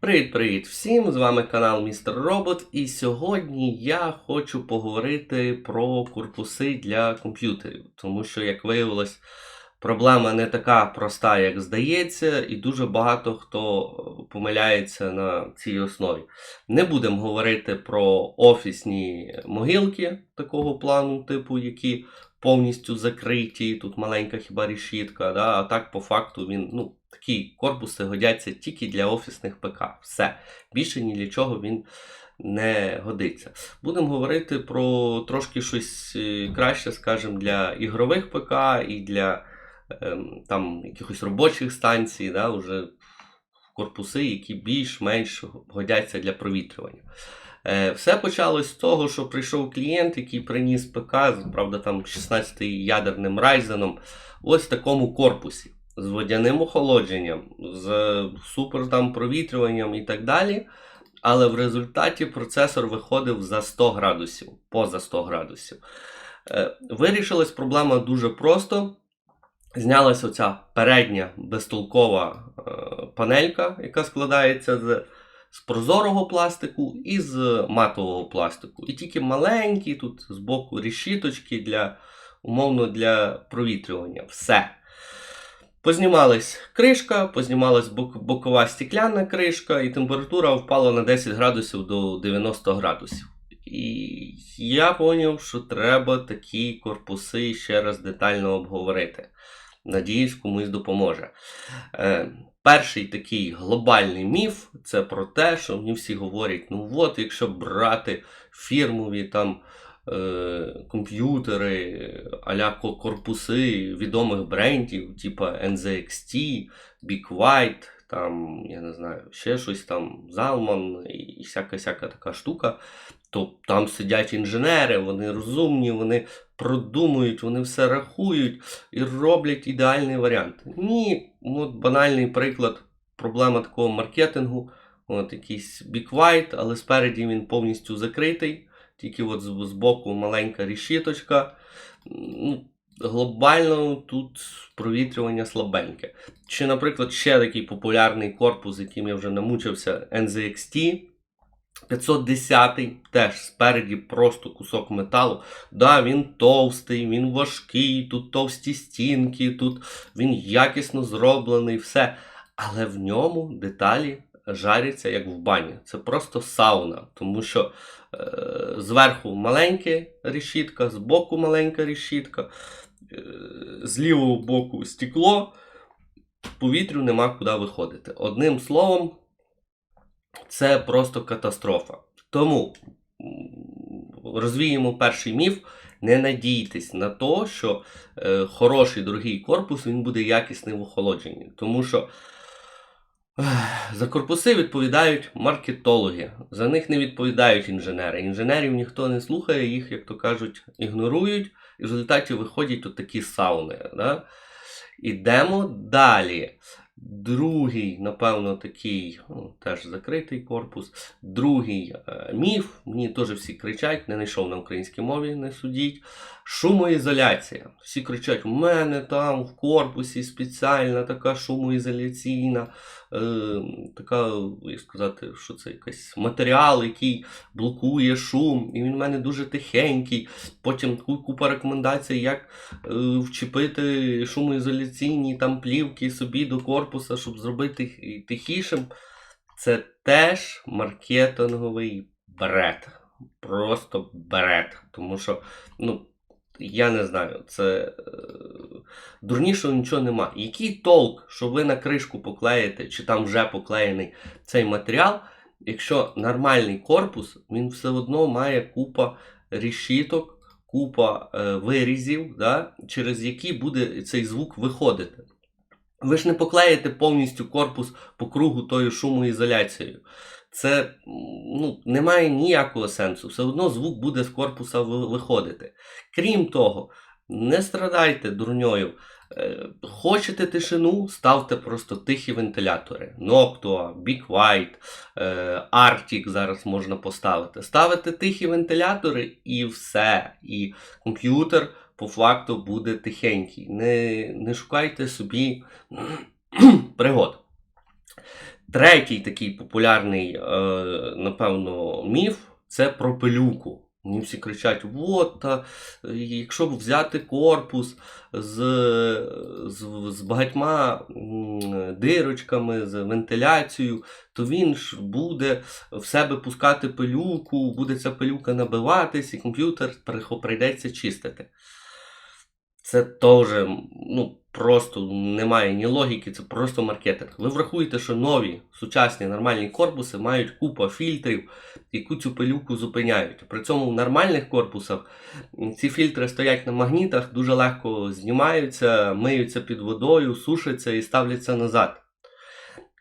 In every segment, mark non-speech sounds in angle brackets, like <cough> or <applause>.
Привіт-привіт всім! З вами канал Містер Робот. І сьогодні я хочу поговорити про корпуси для комп'ютерів. Тому що, як виявилось, проблема не така проста, як здається, і дуже багато хто помиляється на цій основі. Не будемо говорити про офісні могилки такого плану, типу, які повністю закриті. Тут маленька хіба решітка, да? а так по факту він. ну, Такі корпуси годяться тільки для офісних ПК. Все. Більше ні для чого він не годиться. Будемо говорити про трошки щось е, краще, скажімо, для ігрових ПК і для ем, там якихось робочих станцій, да, вже корпуси, які більш-менш годяться для провітрювання. Е, Все почалось з того, що прийшов клієнт, який приніс ПК, правда, там 16-й ядерним райзеном, ось в такому корпусі з водяним охолодженням, з супер там провітрюванням і так далі. Але в результаті процесор виходив за 100 градусів, поза 100 градусів. Е, Вирішилась проблема дуже просто. Знялася оця передня безтолкова е, панелька, яка складається з, з прозорого пластику і з матового пластику. І тільки маленькі тут з боку решіточки для умовно для провітрювання. Все. Познімалась кришка, познімалась бок- бокова стекляна кришка, і температура впала на 10 градусів до 90 градусів. І я зрозумів, що треба такі корпуси ще раз детально обговорити. Надіюсь, комусь допоможе. Е, перший такий глобальний міф це про те, що мені всі говорять: ну от, якщо брати фірмові там комп'ютери, аля ко- корпуси відомих брендів, типу NZXT, Big White, там, я не знаю, ще щось там, Zalman і всяка-всяка така штука, то там сидять інженери, вони розумні, вони продумують, вони все рахують і роблять ідеальний варіант. Ні, от банальний приклад, проблема такого маркетингу. От якийсь White, але спереді він повністю закритий тільки от з, боку маленька решіточка. Ну, глобально тут провітрювання слабеньке. Чи, наприклад, ще такий популярний корпус, яким я вже намучився, NZXT. 510 теж спереді просто кусок металу. Да, він товстий, він важкий, тут товсті стінки, тут він якісно зроблений, все. Але в ньому деталі жаряться як в бані. Це просто сауна, тому що е, зверху маленька решітка, збоку маленька решітка, е, з лівого боку стекло, повітрю нема куди виходити. Одним словом, це просто катастрофа. Тому розвіємо перший міф. Не надійтесь на те, що е, хороший дорогий корпус він буде якісний в охолодженні. Тому що за корпуси відповідають маркетологи, за них не відповідають інженери. Інженерів ніхто не слухає, їх, як то кажуть, ігнорують, і в результаті виходять от такі сауни. Да? Ідемо далі. Другий, напевно, такий, ну, теж закритий корпус. Другий е, міф, мені теж всі кричать, не знайшов на українській мові, не судіть. Шумоізоляція. Всі кричать: у мене там в корпусі спеціальна така шумоізоляційна, е, така, як сказати, що це якийсь матеріал, який блокує шум, і він в мене дуже тихенький. Потім купа рекомендацій, як е, вчепити шумоізоляційні там плівки собі до корпуса, щоб зробити тихішим. Це теж маркетинговий бред. Просто бред. Тому що, ну, я не знаю, це е, дурнішого нічого нема. Який толк, що ви на кришку поклеїте, чи там вже поклеєний цей матеріал, якщо нормальний корпус, він все одно має купа решіток, купа е, вирізів, да, через які буде цей звук виходити. Ви ж не поклеїте повністю корпус по кругу тою шумоізоляцією. Це ну, не має ніякого сенсу. Все одно звук буде з корпуса виходити. Крім того, не страдайте дурньою. Е, Хочете тишину, ставте просто тихі вентилятори. Noctua, Big White, е, Arctic зараз можна поставити. Ставите тихі вентилятори і все. І комп'ютер по факту буде тихенький. Не, не шукайте собі <clears throat> пригод. Третій такий популярний, е, напевно, міф це про пилюку. Всі кричать: от, та, е, якщо б взяти корпус з, з, з багатьма дирочками, з вентиляцією, то він ж буде в себе пускати пилюку, буде ця пилюка набиватись, і комп'ютер прийдеться чистити. Це теж ну, просто немає ні логіки, це просто маркетинг. Ви врахуєте, що нові сучасні нормальні корпуси мають купу фільтрів, яку цю пилюку зупиняють. При цьому в нормальних корпусах ці фільтри стоять на магнітах, дуже легко знімаються, миються під водою, сушаться і ставляться назад.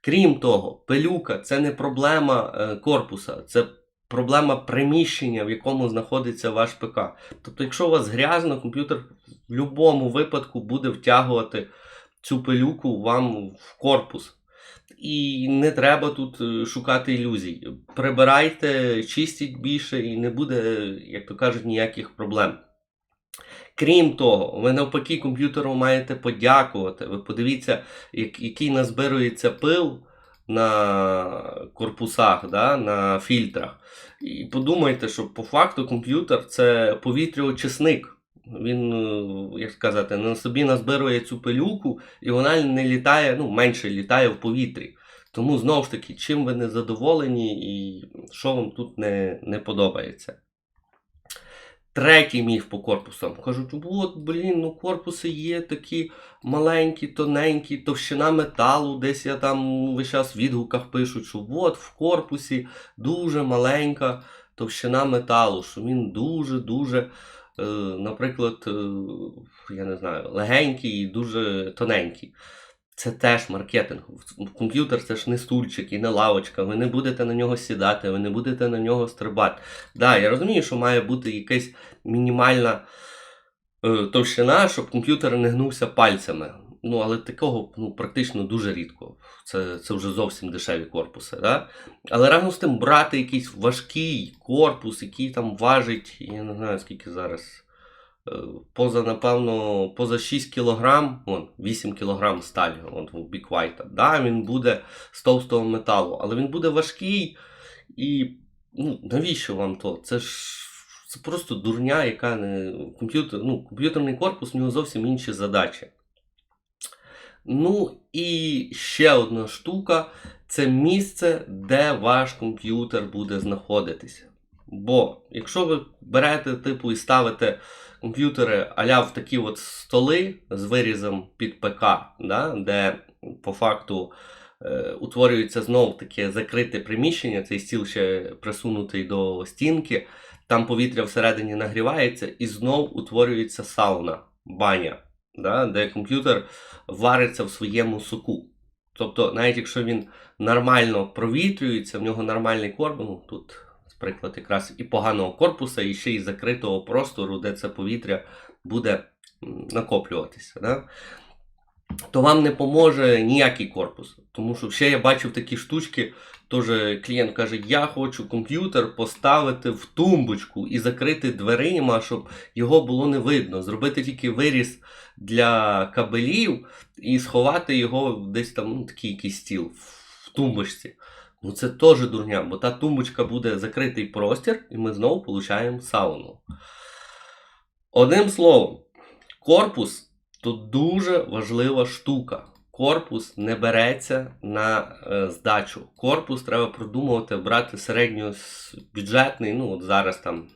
Крім того, пилюка це не проблема е, корпуса, це проблема приміщення, в якому знаходиться ваш ПК. Тобто, якщо у вас грязно, комп'ютер будь-якому випадку буде втягувати цю пилюку вам в корпус. І не треба тут е, шукати ілюзій. Прибирайте, чистіть більше, і не буде, як то кажуть, ніяких проблем. Крім того, ви навпаки комп'ютеру маєте подякувати. Ви подивіться, як- який назбирується пил на корпусах, да, на фільтрах. І подумайте, що по факту комп'ютер це повітряочисник. Він, е, як сказати, на собі назбирує цю пилюку, і вона не літає, ну, менше літає в повітрі. Тому знову ж таки, чим ви не задоволені і що вам тут не, не подобається. Третій міф по корпусам. Кажуть, от, блін, ну корпуси є такі маленькі, тоненькі, товщина металу. Десь я там весь час в відгуках пишуть, що от в корпусі дуже маленька товщина металу, що він дуже-дуже, наприклад, е, я не знаю, легенький і дуже тоненький. Це теж маркетинг. Комп'ютер це ж не стульчик і не лавочка. Ви не будете на нього сідати, ви не будете на нього стрибати. Да, я розумію, що має бути якась мінімальна е, товщина, щоб комп'ютер не гнувся пальцями. Ну, але такого ну, практично дуже рідко. Це, це вже зовсім дешеві корпуси. Да? Але разом з тим брати якийсь важкий корпус, який там важить, я не знаю скільки зараз. е, Поза, напевно, поза 6 кг, вон, 8 кг сталі, от у White. Да, він буде з товстого металу, але він буде важкий і ну, навіщо вам то? Це ж це просто дурня, яка не комп'ютер, ну, комп'ютерний корпус, у нього зовсім інші задачі. Ну і ще одна штука це місце, де ваш комп'ютер буде знаходитися. Бо якщо ви берете типу і ставите комп'ютери аля в такі от столи з вирізом під ПК, да, де по факту е, утворюється знов таке закрите приміщення, цей стіл ще присунутий до стінки, там повітря всередині нагрівається і знов утворюється сауна, баня, да, де комп'ютер вариться в своєму соку. Тобто, навіть якщо він нормально провітрюється, в нього нормальний корпус, ну тут, наприклад, якраз і поганого корпуса, і ще й закритого простору, де це повітря буде накоплюватися. Да? То вам не поможе ніякий корпус. Тому що ще я бачив такі штучки, теж клієнт каже, я хочу комп'ютер поставити в тумбочку і закрити дверима, щоб його було не видно. Зробити тільки виріз для кабелів і сховати його десь там, ну, такий якийсь стіл в тумбочці. Ну це теж дурня, бо та тумбочка буде закритий простір, і ми знову получаємо сауну. Одним словом, корпус то дуже важлива штука. Корпус не береться на е, здачу. Корпус треба продумувати, брати середньобюджетний, ну от зараз там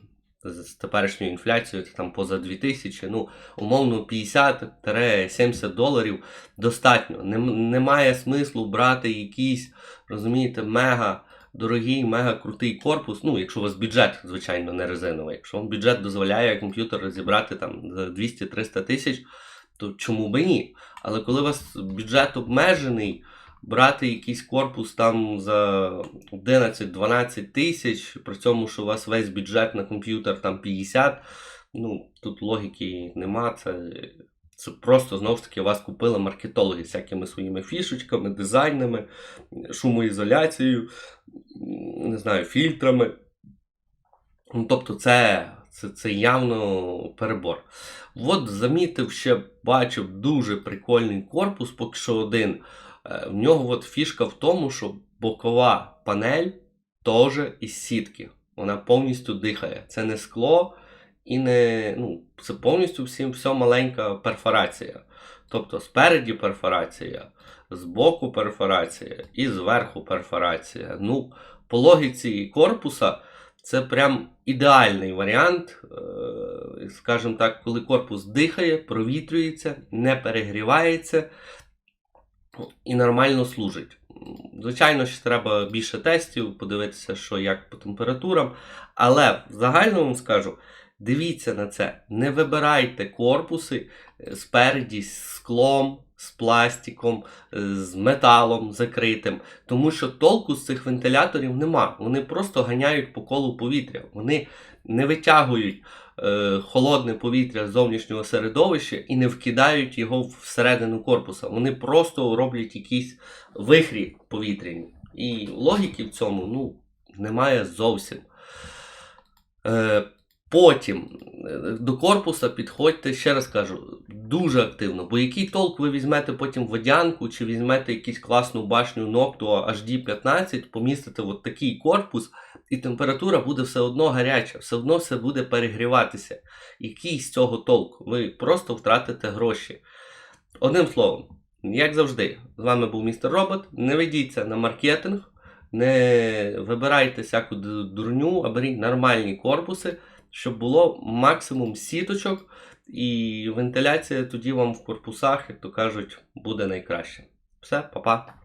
з теперішньою інфляцією це там поза 2000, ну умовно 50-70 доларів достатньо. Нем- Немає смислу брати якийсь, розумієте, мега дорогий, мега крутий корпус. Ну, якщо у вас бюджет, звичайно, не резиновий. Якщо вам бюджет дозволяє комп'ютер розібрати там за 200-300 тисяч, то чому би ні? Але коли у вас бюджет обмежений, брати якийсь корпус там за 11-12 тисяч, при цьому, що у вас весь бюджет на комп'ютер там 50, ну тут логіки нема. Це, це просто знову ж таки вас купили маркетологи з всякими своїми фішечками, дизайнами, шумоізоляцією, не знаю, фільтрами. Ну, тобто, це, це, це явно перебор. От замітив ще, бачив дуже прикольний корпус, поки що один. Е, В нього от фішка в тому, що бокова панель теж із сітки. Вона повністю дихає. Це не скло і не. Ну, це повністю всім все маленька перфорація. Тобто спереді перфорація, збоку перфорація і зверху перфорація. Ну, по логіці корпуса це прям ідеальний варіант, е, скажімо так, коли корпус дихає, провітрюється, не перегрівається і нормально служить. Звичайно, ще треба більше тестів, подивитися, що як по температурам. Але в загальному скажу: дивіться на це, не вибирайте корпуси е, спереді з склом, з пластиком, е, з металом закритим, тому що толку з цих вентиляторів нема. Вони просто ганяють по колу повітря. Вони не витягують е, холодне повітря з зовнішнього середовища і не вкидають його всередину корпуса. Вони просто роблять якісь вихрі повітряні. І логіки в цьому ну, немає зовсім. Е, потім е, до корпуса підходьте, ще раз кажу, дуже активно. Бо який толк ви візьмете потім водянку, чи візьмете якусь класну башню Noctua HD15, помістите от такий корпус, і температура буде все одно гаряча, все одно все буде перегріватися. Який з цього толк? Ви просто втратите гроші. Одним словом, як завжди, з вами був містер Робот. Не ведіться на маркетинг, не вибирайте всяку дурню, а беріть нормальні корпуси, щоб було максимум сіточок, і вентиляція тоді вам в корпусах, як то кажуть, буде найкраще. Все, па-па.